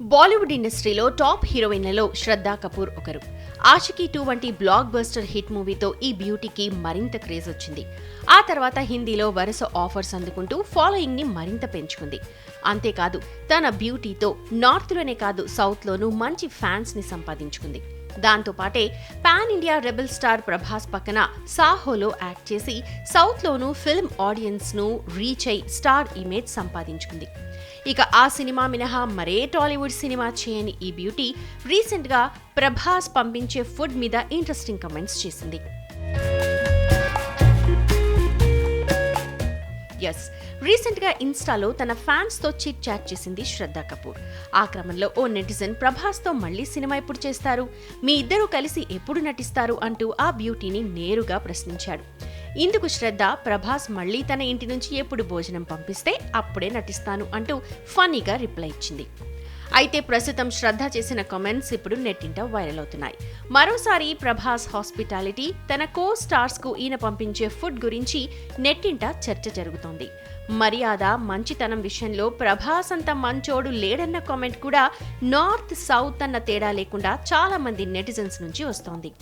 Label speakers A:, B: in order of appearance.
A: బాలీవుడ్ ఇండస్ట్రీలో టాప్ హీరోయిన్లలో శ్రద్ధా కపూర్ ఒకరు. ఆషికీ టూ వంటి బ్లాక్ బస్టర్ హిట్ మూవీతో ఈ బ్యూటీకి మరింత క్రేజ్ వచ్చింది. ఆ తర్వాత హిందీలో వరుస ఆఫర్స్ అందుకుంటూ ఫాలోయింగ్ని మరింత పెంచుకుంది. అంతేకాదు తన బ్యూటీతో నార్త్లోనే కాదు సౌత్లోనూ మంచి ఫ్యాన్స్ని సంపాదించుకుంది. దాంతో పాటే pan India rebel star Prabhas పక్కన సాహోలో యాక్ట్ చేసి సౌత్లోనూ ఫిల్మ్ ఆడియన్స్ను రీచ్ అయి స్టార్ ఇమేజ్ సంపాదించుకుంది. ఇక ఆ సినిమా మినహా మరే టాలీవుడ్ సినిమా చేయని ఈ బ్యూటీ రీసెంట్గా ప్రభాస్ పంపించే ఫుడ్ మీద ఇంట్రెస్టింగ్ కమెంట్స్ చేసింది. ఎస్. రీసెంట్గా ఇన్స్టాలో తన ఫ్యాన్స్తో చిట్ చాట్ చేసింది శ్రద్ధా కపూర్. ఆ క్రమంలో ఓ నెటిజన్ ప్రభాస్తో మళ్ళీ సినిమా ఎప్పుడు చేస్తారు? మీ ఇద్దరూ కలిసి ఎప్పుడు నటిస్తారు? అంటూ ఆ బ్యూటీని నేరుగా ప్రశ్నించాడు. ఇందుకు శ్రద్ధ ప్రభాస్ మళ్ళీ తన ఇంటి నుంచి ఎప్పుడు భోజనం పంపిస్తే అప్పుడే నటిస్తాను అంటూ ఫన్నీగా రిప్లై ఇచ్చింది. అయితే ప్రస్తుతం శ్రద్ధ చేసిన కామెంట్స్ ఇప్పుడు నెట్టింట వైరల్ అవుతున్నాయి. మరోసారి ప్రభాస్ హాస్పిటాలిటీ తన కో స్టార్స్కు ఈయన పంపించే ఫుడ్ గురించి నెట్టింట చర్చ జరుగుతోంది. మర్యాద మంచితనం విషయంలో ప్రభాస్ అంత మంచోడు లేడన్న కామెంట్ కూడా నార్త్ సౌత్ అన్న తేడా లేకుండా చాలా మంది నెటిజన్స్ నుంచి వస్తోంది.